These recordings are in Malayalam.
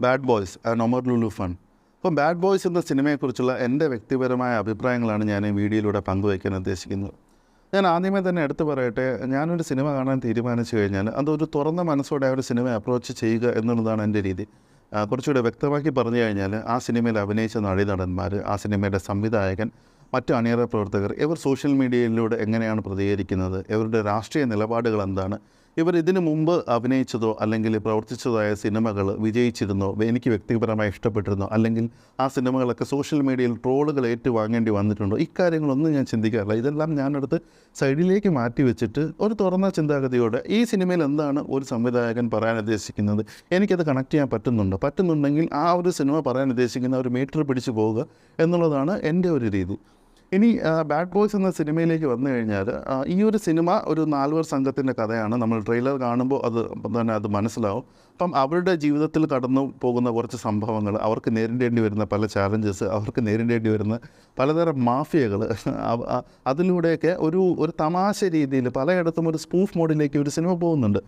Bad boys and Omar Lulu fun അപ്പം ബാഡ് ബോയ്സ് എന്ന സിനിമയെക്കുറിച്ചുള്ള എന്റെ വ്യക്തിപരമായ അഭിപ്രായങ്ങളാണ് ഞാൻ ഈ വീഡിയോയിലൂടെ പങ്കുവയ്ക്കാൻ ഉദ്ദേശിക്കുന്നത്. ഞാൻ ആദ്യമേ തന്നെ എടുത്തു പറയട്ടെ ഞാനൊരു സിനിമ കാണാൻ തീരുമാനിച്ചു കഴിഞ്ഞാൽ അതൊരു തുറന്ന മനസ്സോടെ ആ ഒരു സിനിമ അപ്രോച്ച് ചെയ്യുക എന്നുള്ളതാണ് എന്റെ രീതി. കുറച്ചുകൂടെ വ്യക്തമാക്കി പറഞ്ഞു കഴിഞ്ഞാൽ ആ സിനിമയിൽ അഭിനയിച്ച നടീനടന്മാർ ആ സിനിമയുടെ സംവിധായകൻ മറ്റു അണിയറ പ്രവർത്തകർ ഇവർ സോഷ്യൽ മീഡിയയിലൂടെ എങ്ങനെയാണ് പ്രതികരിക്കുന്നത് ഇവരുടെ രാഷ്ട്രീയ നിലപാടുകൾ എന്താണ് ഇവർ ഇതിനു മുമ്പ് അഭിനയിച്ചതോ അല്ലെങ്കിൽ പ്രവർത്തിച്ചതായ സിനിമകൾ വിജയിച്ചിരുന്നോ എനിക്ക് വ്യക്തിപരമായി ഇഷ്ടപ്പെട്ടിരുന്നോ അല്ലെങ്കിൽ ആ സിനിമകളൊക്കെ സോഷ്യൽ മീഡിയയിൽ ട്രോളുകൾ ഏറ്റുവാങ്ങേണ്ടി വന്നിട്ടുണ്ടോ ഇക്കാര്യങ്ങളൊന്നും ഞാൻ ചിന്തിക്കാറില്ല. ഇതെല്ലാം ഞാനെടുത്ത് സൈഡിലേക്ക് മാറ്റി വെച്ചിട്ട് ഒരു തുറന്ന ചിന്താഗതിയോടെ ഈ സിനിമയിൽ എന്താണ് ഒരു സംവിധായകൻ പറയാൻ ഉദ്ദേശിക്കുന്നത് എനിക്കത് കണക്ട് ചെയ്യാൻ പറ്റുന്നുണ്ടോ? പറ്റുന്നുണ്ടെങ്കിൽ ആ ഒരു സിനിമ പറയാൻ ഉദ്ദേശിക്കുന്ന ഒരു മീറ്റർ പിടിച്ചു പോവുക എന്നുള്ളതാണ് എന്റെ ഒരു രീതി. ഇനി ബാഡ് ബോയ്സ് എന്ന സിനിമയിലേക്ക് വന്നു കഴിഞ്ഞാൽ ഈ ഒരു സിനിമ ഒരു നാലുവർ സംഘത്തിന്റെ കഥയാണ്. നമ്മൾ ട്രെയിലർ കാണുമ്പോൾ അത് തന്നെ അത് മനസ്സിലാവും. അപ്പം അവരുടെ ജീവിതത്തിൽ കടന്നു പോകുന്ന കുറച്ച് സംഭവങ്ങൾ അവർക്ക് നേരിടേണ്ടി വരുന്ന പല ചാലഞ്ചസ് അവർക്ക് നേരിടേണ്ടി വരുന്ന പലതരം മാഫിയകൾ അതിലൂടെയൊക്കെ ഒരു ഒരു തമാശ രീതിയിൽ പലയിടത്തും ഒരു സ്പൂഫ് മോഡിലേക്ക് ഒരു സിനിമ പോകുന്നുണ്ട്.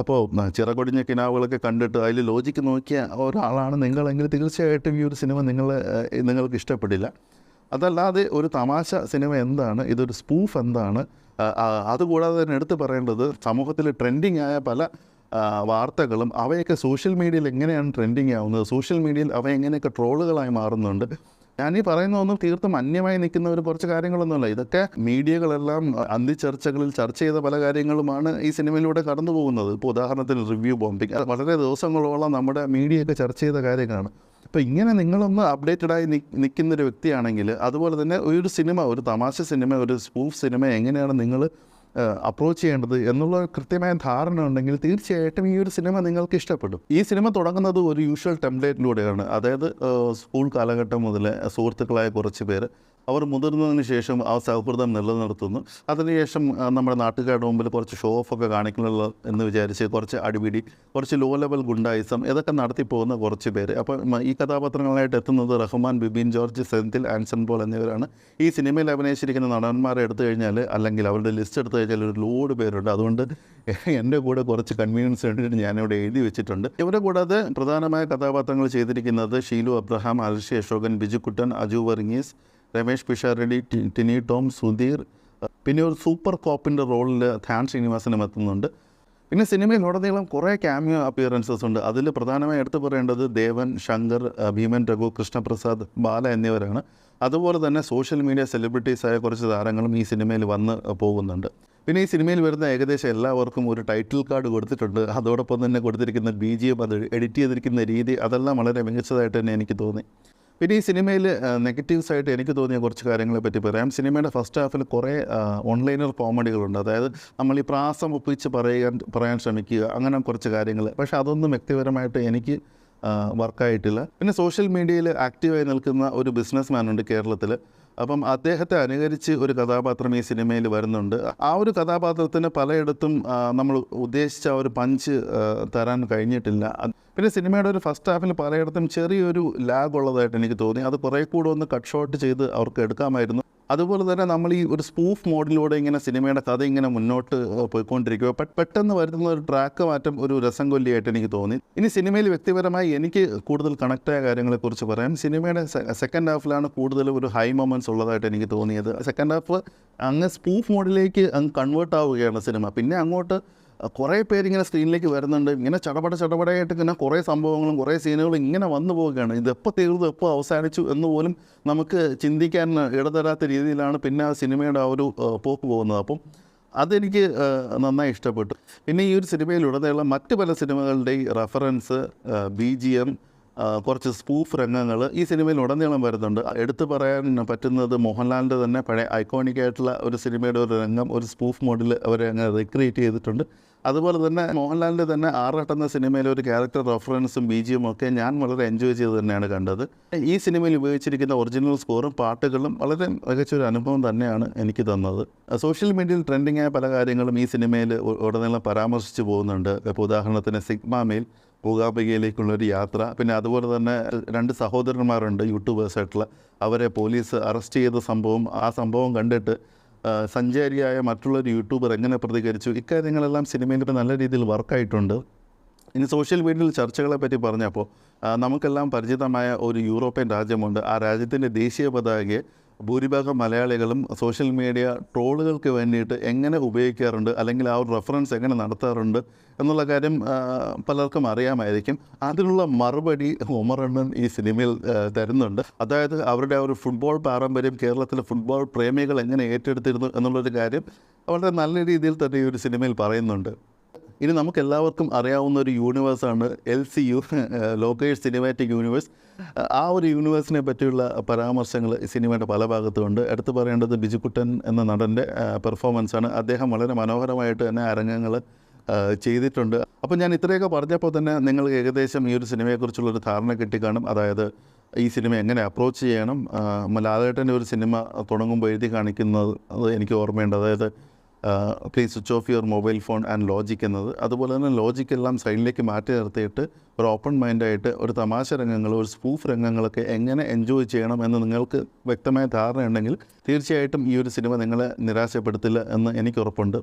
അപ്പോൾ ചിറകൊടിഞ്ഞ കിനാവുകളൊക്കെ കണ്ടിട്ട് അതിൽ ലോജിക്ക് നോക്കിയ ഒരാളാണ് നിങ്ങളെങ്കിൽ തീർച്ചയായിട്ടും ഈ ഒരു സിനിമ നിങ്ങൾ നിങ്ങൾക്ക് ഇഷ്ടപ്പെടില്ല. അതല്ലാതെ ഒരു തമാശ സിനിമ എന്താണ്? ഇതൊരു സ്പൂഫ് എന്താണ്? അതുകൂടാതെ തന്നെ എടുത്തു പറയേണ്ടത് സമൂഹത്തിൽ ട്രെൻഡിങ് ആയ പല വാർത്തകളും അവയൊക്കെ സോഷ്യൽ മീഡിയയിൽ എങ്ങനെയാണ് ട്രെൻഡിങ് ആവുന്നത്? സോഷ്യൽ മീഡിയയിൽ അവ എങ്ങനെയൊക്കെ ട്രോളുകളായി മാറുന്നുണ്ട്? ഈ പറയുന്നതൊന്നും തീർത്തും അന്യമായി നിൽക്കുന്ന ഒരു കുറച്ച് കാര്യങ്ങളൊന്നുമല്ല. ഇതൊക്കെ മീഡിയകളെല്ലാം അന്തിച്ചർച്ചകളിൽ ചർച്ച ചെയ്ത പല കാര്യങ്ങളുമാണ് ഈ സിനിമയിലൂടെ കടന്നു പോകുന്നത്. ഇപ്പോൾ ഉദാഹരണത്തിന് റിവ്യൂ ബോംബിങ് വളരെ ദിവസങ്ങളോളം നമ്മുടെ മീഡിയയൊക്കെ ചർച്ച ചെയ്ത കാര്യങ്ങളാണ്. അപ്പോൾ ഇങ്ങനെ നിങ്ങളൊന്ന് അപ്ഡേറ്റഡായി നിൽക്കുന്ന ഒരു വ്യക്തിയാണെങ്കിൽ അതുപോലെ തന്നെ ഒരു സിനിമ ഒരു തമാശ സിനിമ ഒരു സ്പൂഫ് സിനിമ എങ്ങനെയാണ് നിങ്ങൾ അപ്രോച്ച് ചെയ്യേണ്ടത് എന്നുള്ള കൃത്യമായ ധാരണ ഉണ്ടെങ്കിൽ തീർച്ചയായിട്ടും ഈ ഒരു സിനിമ നിങ്ങൾക്ക് ഇഷ്ടപ്പെടും. ഈ സിനിമ തുടങ്ങുന്നത് ഒരു യൂഷ്വൽ ടെംപ്ലേറ്റിലൂടെയാണ് അതായത് സ്കൂൾ കാലഘട്ടം മുതൽ സുഹൃത്തുക്കളായ കുറച്ച് പേര് അവർ മുതിർന്നതിന് ശേഷം ആ സൗഹൃദം നിലനിർത്തുന്നു. അതിനുശേഷം നമ്മുടെ നാട്ടുകാരുടെ മുമ്പിൽ കുറച്ച് ഷോ ഓഫ് ഒക്കെ കാണിക്കണമല്ലോ എന്ന് വിചാരിച്ച് കുറച്ച് അടിപിടി കുറച്ച് ലോ ലെവൽ ഗുണ്ടായിസം ഇതൊക്കെ നടത്തി പോകുന്ന കുറച്ച് പേര്. അപ്പം ഈ കഥാപാത്രങ്ങളായിട്ട് എത്തുന്നത് റഹ്മാൻ ബിബിൻ ജോർജ് സെന്തിൽ ആൻസൺ പോൾ എന്നിവരാണ്. ഈ സിനിമയിൽ അഭിനയിച്ചിരിക്കുന്ന നടന്മാരെ എടുത്തു കഴിഞ്ഞാൽ അല്ലെങ്കിൽ അവരുടെ ലിസ്റ്റ് എടുത്തു കഴിഞ്ഞാൽ ഒരു ലോഡ് പേരുണ്ട്. അതുകൊണ്ട് എന്റെ കൂടെ കുറച്ച് കൺവീനിയൻസ് വേണ്ടിയിട്ട് ഞാനിവിടെ എഴുതി വെച്ചിട്ടുണ്ട്. ഇവരെ കൂടാതെ പ്രധാനമായ കഥാപാത്രങ്ങൾ ചെയ്തിരിക്കുന്നത് ഷീലു അബ്രഹാം അൽഷി അശോകൻ ബിജുക്കുട്ടൻ അജു വർഗീസ് രമേഷ് പിഷാരടി ടിനി ടോം സുധീർ പിന്നെ ഒരു സൂപ്പർ കോപ്പിന്റെ റോളിൽ ധ്യാൻ ശ്രീനിവാസനും എത്തുന്നുണ്ട്. പിന്നെ സിനിമയിൽ ഉടനീളം കുറേ ക്യാമിയോ അപ്പിയറൻസസ് ഉണ്ട്. അതിൽ പ്രധാനമായി എടുത്തു പറയേണ്ടത് ദേവൻ ശങ്കർ ഭീമൻ രഘു കൃഷ്ണപ്രസാദ് ബാല എന്നിവരാണ്. അതുപോലെ തന്നെ സോഷ്യൽ മീഡിയ സെലിബ്രിറ്റീസായ കുറച്ച് താരങ്ങളും ഈ സിനിമയിൽ വന്ന് പോകുന്നുണ്ട്. പിന്നെ ഈ സിനിമയിൽ വരുന്ന ഏകദേശം എല്ലാവർക്കും ഒരു ടൈറ്റിൽ കാർഡ് കൊടുത്തിട്ടുണ്ട്. അതോടൊപ്പം തന്നെ കൊടുത്തിരിക്കുന്ന ബി ജി എം അത് എഡിറ്റ് ചെയ്തിരിക്കുന്ന രീതി അതെല്ലാം വളരെ മികച്ചതായിട്ട് തന്നെ എനിക്ക് തോന്നി. പിന്നെ ഈ സിനിമയിൽ നെഗറ്റീവ്സ് ആയിട്ട് എനിക്ക് തോന്നിയ കുറച്ച് കാര്യങ്ങളെ പറ്റി പറയാം. സിനിമയുടെ ഫസ്റ്റ് ഹാഫിൽ കുറേ ഓൺലൈനർ കോമഡികളുണ്ട്. അതായത് നമ്മൾ ഈ പ്രാസം ഒപ്പിച്ച് പറയാൻ പറയാൻ ശ്രമിക്കുക അങ്ങനെ കുറച്ച് കാര്യങ്ങൾ. പക്ഷേ അതൊന്നും വ്യക്തിപരമായിട്ട് എനിക്ക് വർക്കായിട്ടില്ല പിന്നെ സോഷ്യൽ മീഡിയയിൽ ആക്റ്റീവായി നിൽക്കുന്ന ഒരു ബിസിനസ് ഉണ്ട് കേരളത്തിൽ അപ്പം അദ്ദേഹത്തെ അനുകരിച്ച് ഒരു കഥാപാത്രം ഈ സിനിമയിൽ വരുന്നുണ്ട്. ആ ഒരു കഥാപാത്രത്തിന് പലയിടത്തും നമ്മൾ ഉദ്ദേശിച്ച ഒരു പഞ്ച് തരാൻ കഴിഞ്ഞിട്ടില്ല. പിന്നെ സിനിമയുടെ ഒരു ഫസ്റ്റ് ഹാഫിൽ പലയിടത്തും ചെറിയൊരു ലാഗ് ഉള്ളതായിട്ട് എനിക്ക് തോന്നി. അത് കുറേ കൂടെ ഒന്ന് കട്ട് ഷോട്ട് ചെയ്ത് അവർക്ക് എടുക്കാമായിരുന്നു. അതുപോലെ തന്നെ നമ്മൾ ഈ ഒരു സ്പൂഫ് മോഡിലൂടെ ഇങ്ങനെ സിനിമയുടെ കഥ ഇങ്ങനെ മുന്നോട്ട് പോയിക്കൊണ്ടിരിക്കുക പെട്ടെന്ന് വരുന്ന ഒരു ട്രാക്ക് മാറ്റം ഒരു രസം കൊല്ലിയായിട്ട് എനിക്ക് തോന്നി. ഇനി സിനിമയിൽ വ്യക്തിപരമായി എനിക്ക് കൂടുതൽ കണക്റ്റായ കാര്യങ്ങളെക്കുറിച്ച് പറയാം. സിനിമയുടെ സെക്കൻഡ് ഹാഫിലാണ് കൂടുതൽ ഒരു ഹൈ മൊമെന്റ്സ് ഉള്ളതായിട്ട് എനിക്ക് തോന്നിയത്. സെക്കൻഡ് ഹാഫ് അങ്ങ് സ്പൂഫ് മോഡിലേക്ക് അങ്ങ് കൺവേർട്ട് ആവുകയാണ് സിനിമ പിന്നെ അങ്ങോട്ട് കുറേ പേരിങ്ങനെ സ്ക്രീനിലേക്ക് വരുന്നുണ്ട്. ഇങ്ങനെ ചടപട ചടപടയായിട്ട് ഇങ്ങനെ കുറേ സംഭവങ്ങളും കുറേ സീനുകളും ഇങ്ങനെ വന്നു പോവുകയാണ്. ഇതെപ്പോൾ തീർന്നു എപ്പോൾ അവസാനിച്ചു എന്ന് പോലും നമുക്ക് ചിന്തിക്കാൻ ഇടതരാത്ത രീതിയിലാണ് പിന്നെ ആ സിനിമയുടെ ആ ഒരു പോക്ക് പോകുന്നത്. അപ്പം അതെനിക്ക് നന്നായി ഇഷ്ടപ്പെട്ടു. പിന്നെ ഈ ഒരു സിനിമയിലുടനീളം മറ്റ് പല സിനിമകളുടെയും റെഫറൻസ് ബി ജി എം കുറച്ച് സ്പൂഫ് രംഗങ്ങൾ ഈ സിനിമയിൽ ഉടനീളം വരുന്നുണ്ട്. എടുത്തു പറയാൻ പറ്റുന്നത് മോഹൻലാലിന്റെ തന്നെ പഴയ ഐക്കോണിക് ആയിട്ടുള്ള ഒരു സിനിമയുടെ ഒരു രംഗം ഒരു സ്പൂഫ് മോഡിൽ അവരെ അങ്ങനെ റീക്രിയേറ്റ് ചെയ്തിട്ടുണ്ട്. അതുപോലെ തന്നെ മോഹൻലാലിന്റെ തന്നെ ആറാട്ട് എന്ന സിനിമയിലെ ഒരു ക്യാരക്ടർ റെഫറൻസും ബി ഒക്കെ ഞാൻ വളരെ എൻജോയ് ചെയ്ത് തന്നെയാണ് കണ്ടത്. ഈ സിനിമയിൽ ഉപയോഗിച്ചിരിക്കുന്ന ഒറിജിനൽ സ്കോറും പാട്ടുകളും വളരെ മികച്ചൊരു അനുഭവം തന്നെയാണ് എനിക്ക് തന്നത്. സോഷ്യൽ മീഡിയയിൽ ട്രെൻഡിങ്ങായ പല കാര്യങ്ങളും ഈ സിനിമയിൽ ഉടനീളം പരാമർശിച്ചു പോകുന്നുണ്ട്. ഇപ്പോൾ ഉദാഹരണത്തിന് സിഗ്മ മെയിൽ മൂകാംബികയിലേക്കുള്ള ഒരു യാത്ര. പിന്നെ അതുപോലെ തന്നെ രണ്ട് സഹോദരന്മാരുണ്ട് യൂട്യൂബേഴ്സായിട്ടുള്ള. അവരെ പോലീസ് അറസ്റ്റ് ചെയ്ത സംഭവം ആ സംഭവം കണ്ടിട്ട് സഞ്ചാരിയായ മറ്റുള്ളൊരു യൂട്യൂബർ എങ്ങനെ പ്രതികരിച്ചു? ഇക്കാര്യങ്ങളെല്ലാം സിനിമയിൽ നല്ല രീതിയിൽ വർക്കായിട്ടുണ്ട്. ഇനി സോഷ്യൽ മീഡിയയിൽ ചർച്ചകളെ പറ്റി പറഞ്ഞപ്പോൾ നമുക്കെല്ലാം പരിചിതമായ ഒരു യൂറോപ്യൻ രാജ്യമുണ്ട്. ആ രാജ്യത്തിന്റെ ദേശീയ പതാകയെ ഭൂരിഭാഗം മലയാളികളും സോഷ്യൽ മീഡിയ ട്രോളുകൾക്ക് വേണ്ടിയിട്ട് എങ്ങനെ ഉപയോഗിക്കാറുണ്ട്? അല്ലെങ്കിൽ ആ ഒരു റെഫറൻസ് എങ്ങനെ നടത്താറുണ്ട്? എന്നുള്ള കാര്യം പലർക്കും അറിയാമായിരിക്കും. അതിനുള്ള മറുപടി ഉമറണ്ണൻ ഈ സിനിമയിൽ തരുന്നുണ്ട്. അതായത് അവരുടെ ഒരു ഫുട്ബോൾ പാരമ്പര്യം കേരളത്തിലെ ഫുട്ബോൾ പ്രേമികൾ എങ്ങനെ ഏറ്റെടുത്തിരുന്നു എന്നുള്ളൊരു കാര്യം വളരെ നല്ല രീതിയിൽ തന്നെ ഈ ഒരു സിനിമയിൽ പറയുന്നുണ്ട്. ഇനി നമുക്ക് എല്ലാവർക്കും അറിയാവുന്ന ഒരു യൂണിവേഴ്സാണ് L C U Lokesh cinematic universe ആ ഒരു യൂണിവേഴ്സിനെ പറ്റിയുള്ള പരാമർശങ്ങൾ സിനിമയുടെ പല ഭാഗത്തുമുണ്ട്. എടുത്തു പറയേണ്ടത് ബിജുക്കുട്ടൻ എന്ന നടന്റെ പെർഫോമൻസാണ് അദ്ദേഹം വളരെ മനോഹരമായിട്ട് തന്നെ അരങ്ങങ്ങൾ ചെയ്തിട്ടുണ്ട്. അപ്പോൾ ഞാൻ ഇത്രയൊക്കെ പറഞ്ഞപ്പോൾ തന്നെ നിങ്ങൾക്ക് ഏകദേശം ഈ ഒരു സിനിമയെക്കുറിച്ചുള്ളൊരു ധാരണ കിട്ടിക്കാണും. അതായത് ഈ സിനിമ എങ്ങനെ അപ്രോച്ച് ചെയ്യണം. ലാലേട്ടന്റെ ഒരു സിനിമ തുടങ്ങുമ്പോൾ എഴുതി കാണിക്കുന്നത് എനിക്ക് ഓർമ്മയുണ്ട്. അതായത് please switch off your mobile phone and logic എന്നത്. അതുപോലെ തന്നെ ലോജിക് എല്ലാം സൈഡിലേക്ക് മാറ്റി നിർത്തിയിട്ട് ഒരു ഓപ്പൺ മൈൻഡായിട്ട് ഒരു തമാശ രംഗങ്ങൾ ഒരു സ്പൂഫ് രംഗങ്ങളൊക്കെ എങ്ങനെ എൻജോയ് ചെയ്യണം എന്ന് നിങ്ങൾക്ക് വ്യക്തമായ ധാരണയുണ്ടെങ്കിൽ തീർച്ചയായിട്ടും ഈ ഒരു സിനിമ നിങ്ങളെ നിരാശപ്പെടുത്തില്ല എന്ന് എനിക്ക് ഉറപ്പുണ്ട്.